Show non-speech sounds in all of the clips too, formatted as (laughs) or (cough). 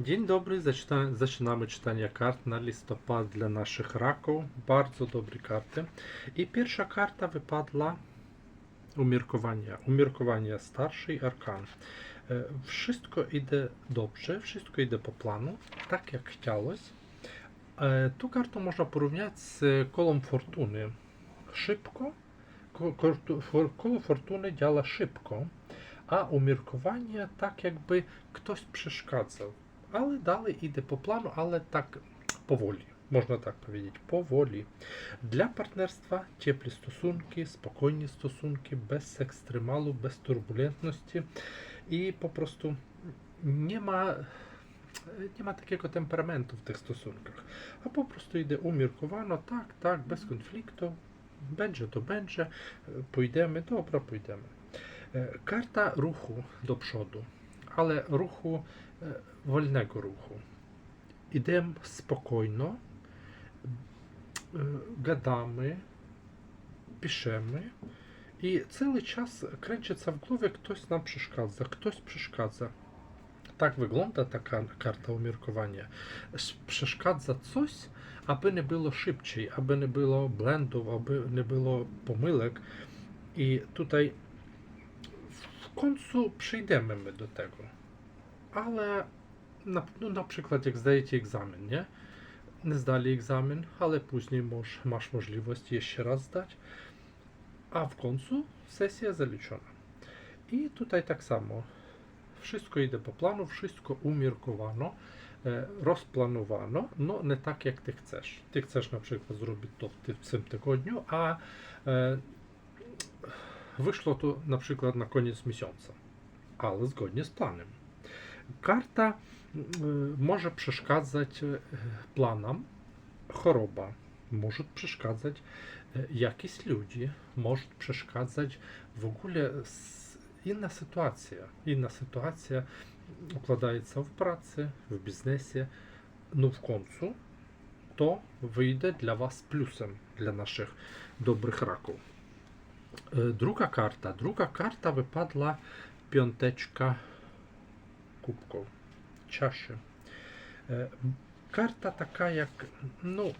Dzień dobry, zaczyna, zaczynamy czytanie kart na listopad dla naszych raków. Bardzo dobre karty. I pierwsza karta wypadła umiarkowania. Umiarkowania starszej arkan. E, Wszystko idzie dobrze, wszystko idzie po planu, tak jak chciałeś. E, Tu kartę można porównać z kolą fortuny. Szybko, koło fortuny działa szybko, a umiarkowanie tak jakby ktoś przeszkadzał. Але далі йде по плану, але так поволі. Можна так повідати, поволі. Для партнерства теплі стосунки, спокійні стосунки, без екстремалу, без турбулентності. І попросту нема нема такого темпераменту в тих стосунках. А попросту йде уміркувано, так, так, без конфлікту, бенже до бенже, пойдемо, добре, пойдемо. Е, карта руху до пшоду, але руху е, ruchu do przodu, ale ruchu, e, wolnego ruchu. Idę spokojno, e, gadamy, piszemy i cały czas kręcится w głowie ktoś nam przeszkadza, ktoś przeszkadza. Tak wygląda taka karta umiarkowania. Sz- Przeszkadza coś, aby nie było szybciej, aby nie było błędów, aby nie było pomyłek. I tutaj w końcu przyjdziemy my do tego. Ale na, no na przykład jak zdajecie egzamin, nie? Zdali egzamin, ale później masz, masz możliwość jeszcze raz zdać, a w końcu sesja zaliczona. I tutaj tak samo. Wszystko idzie po planu, wszystko umiarkowano, e, rozplanowano, no nie tak jak ty chcesz. Ty chcesz na przykład zrobić to w ty- w tym tygodniu, a e, wyszło to na przykład na koniec miesiąca, ale zgodnie z planem. Karta może przeszkadzać y, planom, choroba może przeszkadzać y, jakiś ludzi, może przeszkadzać w ogóle s- inna sytuacja. Inna sytuacja układaється w pracy, w biznesie. No w końcu to wyjdzie dla Was plusem, dla naszych dobrych raków. E, Druga karta. Druga karta wypadła piąteczka kubków, чаще. Е, карта така, як ну,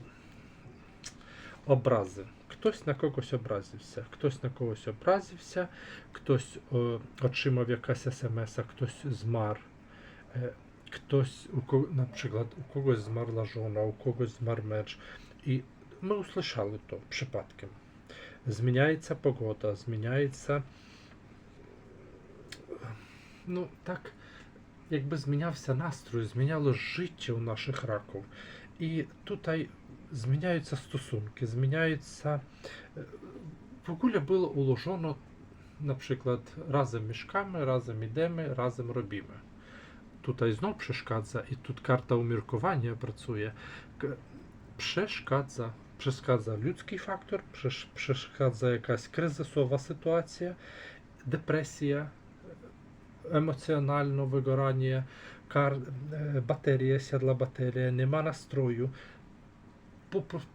образи. Хтось на когось образився, хтось на когось образився, хтось е, отримав якась смс, хтось змар. Е, хтось, у кого, наприклад, у когось змарла жона, у когось змар меч. І ми услышали то випадки. Зміняється погода, зміняється. Ну, так, якби змінявся настрій, зміняло життя у наших раків. І тут зміняються стосунки, зміняються. Е, Покуля було уложено, наприклад, разом мішками, разом ідеми, разом робимо. Тут знов przeszkadza і тут карта уміркування працює. Przeszkadza. Przeszkadza людський фактор, przeszkadza якась кризисова ситуація, депресія, емоціональне вигорання, кар... Е, батарія, сядла батарія, нема настрою.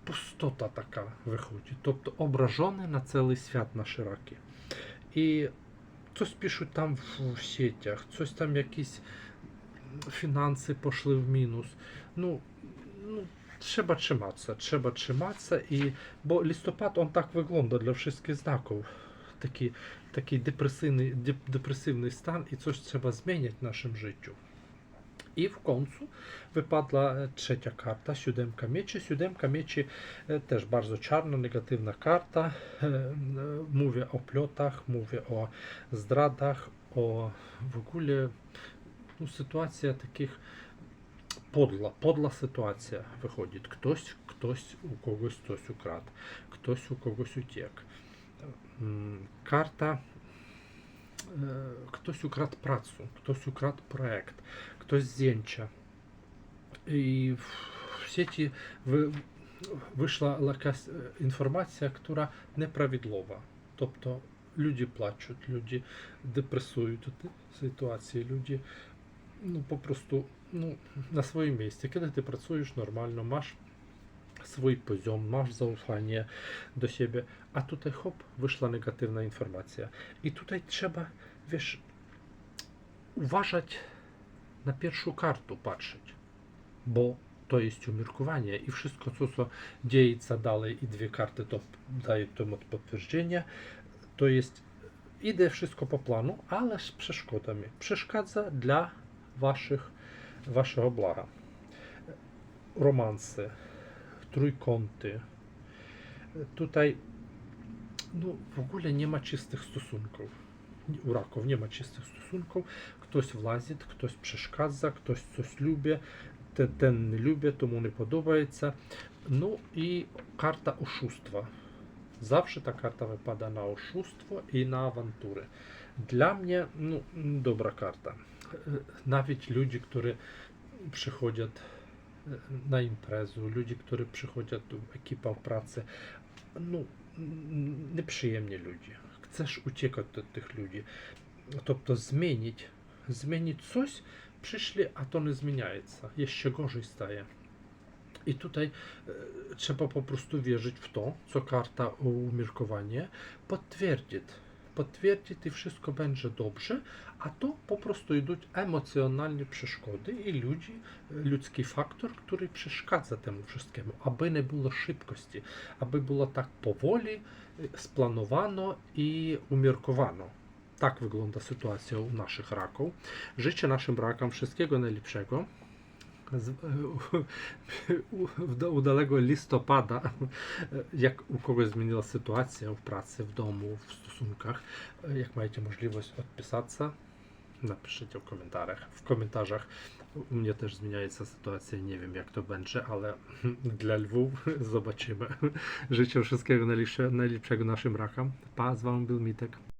Пустота така виходить. Тобто ображений на цілий свят на Ширакі. І хтось пишуть там в сетях, хтось там якісь фінанси пішли в мінус. Ну, ну Trzeba trzymać się, trzeba trzymać się i, bo listopad on tak wygląda dla такий такий депресивний депресивний стан, і це ж треба змінити в нашому життю. І в концу випадла е, третя карта, сюдемка мечі. Сюдемка мечі е, теж дуже чарна, негативна карта. Е, мові о пльотах, мові о здрадах, о в ну, ситуація таких подла, подла ситуація виходить. Хтось, хтось у когось хтось украд, хтось у когось утік карта. Е, хтось украд працю, хтось украд проект, хтось зінча. І в сеті вийшла якась е, інформація, яка неправідлова. Тобто люди плачуть, люди депресують ситуації, люди ну, попросту ну, на своєму місці, коли ти працюєш нормально, маєш swój poziom, masz zaufanie do siebie, a tutaj hop, wyszła negatywna informacja. I tutaj trzeba, wiesz, uważać na pierwszą kartę patrzeć, bo to jest umiarkowanie i wszystko, co, co dzieje się dalej i dwie karty to daje temu potwierdzenie, to jest idzie wszystko po planu, ale z przeszkodami. Przeszkadza dla waszych, waszego blaga. Romanse, trójkąty. Tutaj no, w ogóle nie ma czystych stosunków. U raków nie ma czystych stosunków. Ktoś wlazить, ktoś przeszkadza, ktoś coś lubi, te- ten nie lubi, tomu nie podobaється. Ну і карта oszustwa. Zawsze ta karta wypada na oszustwo i na awantury. Dla mnie no, dobra karta. E, Nawet ludzi, którzy przychodzą e, na imprezę, ludzi, którzy przychodzą do ekipa pracy, no mm, nieprzyjemnie ludzi. Chcesz uciekać od tych ludzi. Тобто zmienić, zmienić coś, przyszli, a to nie zmieniaється. Jeszcze gorzej staje. I tutaj e, trzeba po prostu wierzyć w to, co karta umiarkowanie potwierdzi. Potwierdzi i wszystko będzie dobrze, a to po prostu idą emocjonalne przeszkody i ludzi, ludzki faktor, który przeszkadza temu wszystkiemu, aby nie było szybkości, aby było tak powoli, e, splanowano i umiarkowano. Tak wygląda sytuacja u naszych raków. Życzę naszym rakom wszystkiego najlepszego. Z, (laughs) u- uda- udalego listopada, jak u kogoś zmieniła sytuacja w pracy, w domu, w stosunkach, jak macie możliwość odpisać, napiszcie w komentarzach. W komentarzach u mnie też zmienia się sytuacja, nie wiem jak to będzie, ale (laughs) dla Lwów (laughs) zobaczymy. Życzę wszystkiego najlepsze- najlepszego naszym rakom. Pa, z wami był Mitek.